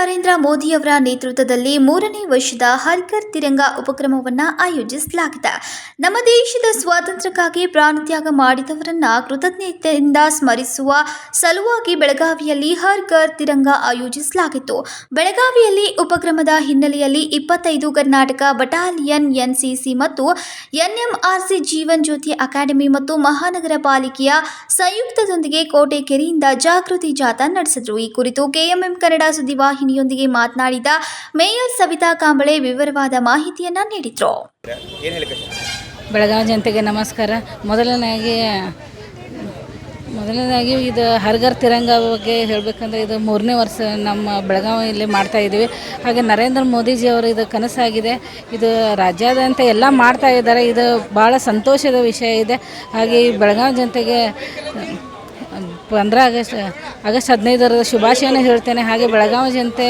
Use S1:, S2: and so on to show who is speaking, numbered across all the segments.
S1: ನರೇಂದ್ರ ಮೋದಿಯವರ ನೇತೃತ್ವದಲ್ಲಿ ಮೂರನೇ ವರ್ಷದ ಹರ್ಕರ್ ತಿರಂಗ ಉಪಕ್ರಮವನ್ನು ಆಯೋಜಿಸಲಾಗಿದೆ. ನಮ್ಮ ದೇಶದ ಸ್ವಾತಂತ್ರ್ಯಕ್ಕಾಗಿ ಪ್ರಾಣತ್ಯಾಗ ಮಾಡಿದವರನ್ನ ಕೃತಜ್ಞತೆಯಿಂದ ಸ್ಮರಿಸುವ ಸಲುವಾಗಿ ಬೆಳಗಾವಿಯಲ್ಲಿ ಹರ್ಕರ್ ತಿರಂಗ ಆಯೋಜಿಸಲಾಗಿತ್ತು. ಬೆಳಗಾವಿಯಲ್ಲಿ ಉಪಕ್ರಮದ ಹಿನ್ನೆಲೆಯಲ್ಲಿ ಇಪ್ಪತ್ತೈದು ಕರ್ನಾಟಕ ಬಟಾಲಿಯನ್ ಎನ್ಸಿಸಿ ಮತ್ತು ಎನ್ಎಂಆರ್ಸಿ ಜೀವನ್ ಜ್ಯೋತಿ ಅಕಾಡೆಮಿ ಮತ್ತು ಮಹಾನಗರ ಪಾಲಿಕೆಯ ಸಂಯುಕ್ತದೊಂದಿಗೆ ಕೋಟೆ ಕೆರೆಯಿಂದ ಜಾಗೃತಿ ಜಾಥಾ ನಡೆಸಿದ್ರು. ಈ ಕುರಿತು ಕೆಎಂಎಂ ಕನ್ನಡ ಸುದ್ದಿವಾಹಿನಿಯೊಂದಿಗೆ ಮಾತನಾಡಿದ ಮೇಯರ್ ಸವಿತಾ ಕಾಂಬಳೆ ವಿವರವಾದ ಮಾಹಿತಿಯನ್ನ ನೀಡಿದ್ರು.
S2: ಬೆಳಗಾವಿ ಜನತೆಗೆ ನಮಸ್ಕಾರ. ಮೊದಲನೆಯಾಗಿ ಮೊದಲನೇದಾಗಿ ಇದು ಹರ್ಗರ್ ತಿರಂಗ ಬಗ್ಗೆ ಹೇಳಬೇಕಂದ್ರೆ ಇದು ಮೂರನೇ ವರ್ಷ ನಮ್ಮ ಬೆಳಗಾವಿಯಲ್ಲಿ ಮಾಡ್ತಾ ಇದ್ದೀವಿ. ಹಾಗೆ ನರೇಂದ್ರ ಮೋದಿಜಿ ಅವರು ಇದು ಕನಸಾಗಿದೆ. ಇದು ರಾಜ್ಯಾದ್ಯಂತ ಎಲ್ಲ ಮಾಡ್ತಾ ಇದ್ದಾರೆ. ಇದು ಭಾಳ ಸಂತೋಷದ ವಿಷಯ ಇದೆ. ಹಾಗೆ ಈ ಬೆಳಗಾವಿ ಜನತೆಗೆ ಪಂದ್ರ ಆಗಸ್ಟ್ ಆಗಸ್ಟ್ ಹದಿನೈದರ ಶುಭಾಶಯನ ಹೇಳ್ತೇನೆ. ಹಾಗೆ ಬೆಳಗಾವಿ ಜನತೆ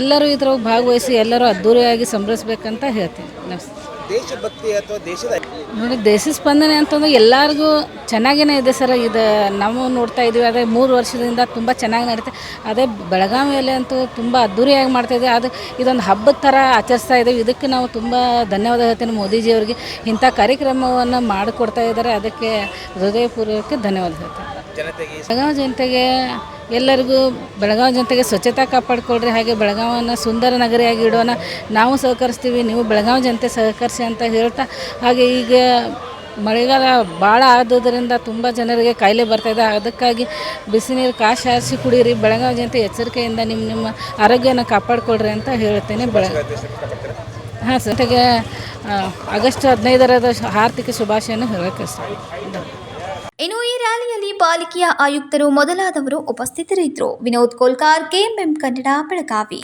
S2: ಎಲ್ಲರೂ ಇದ್ರಾಗ ಭಾಗವಹಿಸಿ ಎಲ್ಲರೂ ಅದ್ಧೂರಿಯಾಗಿ ಸಂಭ್ರಮಿಸ್ಬೇಕಂತ ಹೇಳ್ತೀನಿ. ನಮಸ್ತೆ.
S3: ದೇಶಭಕ್ತಿ ಅಥವಾ ದೇಶದ
S2: ನೋಡಿ ದೇಶ ಸ್ಪಂದನೆ ಅಂತಂದ್ರೆ ಎಲ್ಲರಿಗೂ ಚೆನ್ನಾಗೇ ಇದೆ ಸರ್. ಇದು ನಾವು ನೋಡ್ತಾ ಇದ್ದೀವಿ ಅದೇ ಮೂರು ವರ್ಷದಿಂದ ತುಂಬ ಚೆನ್ನಾಗಿ ನಡೀತೆ ಅದೇ ಬೆಳಗಾವಿಯಲ್ಲಿ ಅಂತೂ ತುಂಬ ಅದ್ಧೂರಿಯಾಗಿ ಇದೆ. ಅದು ಇದೊಂದು ಹಬ್ಬದ ಥರ ಆಚರಿಸ್ತಾ ಇದ್ದೀವಿ ಇದಕ್ಕೆ ನಾವು ತುಂಬ ಧನ್ಯವಾದ ಹೇಳ್ತೀನಿ ಮೋದಿಜಿಯವರಿಗೆ ಇಂಥ ಕಾರ್ಯಕ್ರಮವನ್ನು ಮಾಡಿಕೊಡ್ತಾ ಇದ್ದಾರೆ. ಅದಕ್ಕೆ ಹೃದಯಪೂರ್ವಕ ಧನ್ಯವಾದ ಹೇಳ್ತೀನಿ.
S3: ಜನತೆಗೆ
S2: ಬೆಳಗಾವಿ ಜನತೆಗೆ ಎಲ್ಲರಿಗೂ ಬೆಳಗಾವಿ ಜನತೆಗೆ ಸ್ವಚ್ಛತೆ ಕಾಪಾಡಿಕೊಳ್ರಿ ಹಾಗೆ ಬೆಳಗಾವನ್ನು ಸುಂದರ ನಗರಿಯಾಗಿ ಇಡೋಣ. ನಾವು ಸಹಕರಿಸ್ತೀವಿ ನೀವು ಬೆಳಗಾವಿ ಜನತೆ ಸಹಕರಿಸಿ ಅಂತ ಹೇಳ್ತಾ ಹಾಗೆ ಈಗ ಮಳೆಗಾಲ ಭಾಳ ಆದುದರಿಂದ ತುಂಬ ಜನರಿಗೆ ಕಾಯಿಲೆ ಬರ್ತಾಯಿದೆ ಅದಕ್ಕಾಗಿ ಬಿಸಿ ನೀರು ಕಾಶಿ ಆರಿಸಿ ಕುಡೀರಿ ಬೆಳಗಾವಿ ಜನತೆ ಎಚ್ಚರಿಕೆಯಿಂದ ನಿಮ್ಮ ನಿಮ್ಮ ಆರೋಗ್ಯನ ಕಾಪಾಡಿಕೊಳ್ರಿ ಅಂತ ಹೇಳ್ತೇನೆ. ಬೆಳಗಾವಿ ಹಾಂ ಸರ್ ಜೊತೆಗೆ ಆಗಸ್ಟ್ ಹದಿನೈದರದ ಆರ್ಥಿಕ ಶುಭಾಶಯನ ಹೇಳಕ್ಕೆ ಇಷ್ಟ
S1: ಇನ್ನು ಈ ರ್ಯಾಲಿಯಲ್ಲಿ ಪಾಲಿಕೆಯ ಆಯುಕ್ತರು ಮೊದಲಾದವರು ಉಪಸ್ಥಿತರಿದ್ದರು. ವಿನೋದ್ ಕೋಲ್ಕಾರ್ ಕೆಎಂಎಂ ಕನ್ನಡ ಬೆಳಗಾವಿ.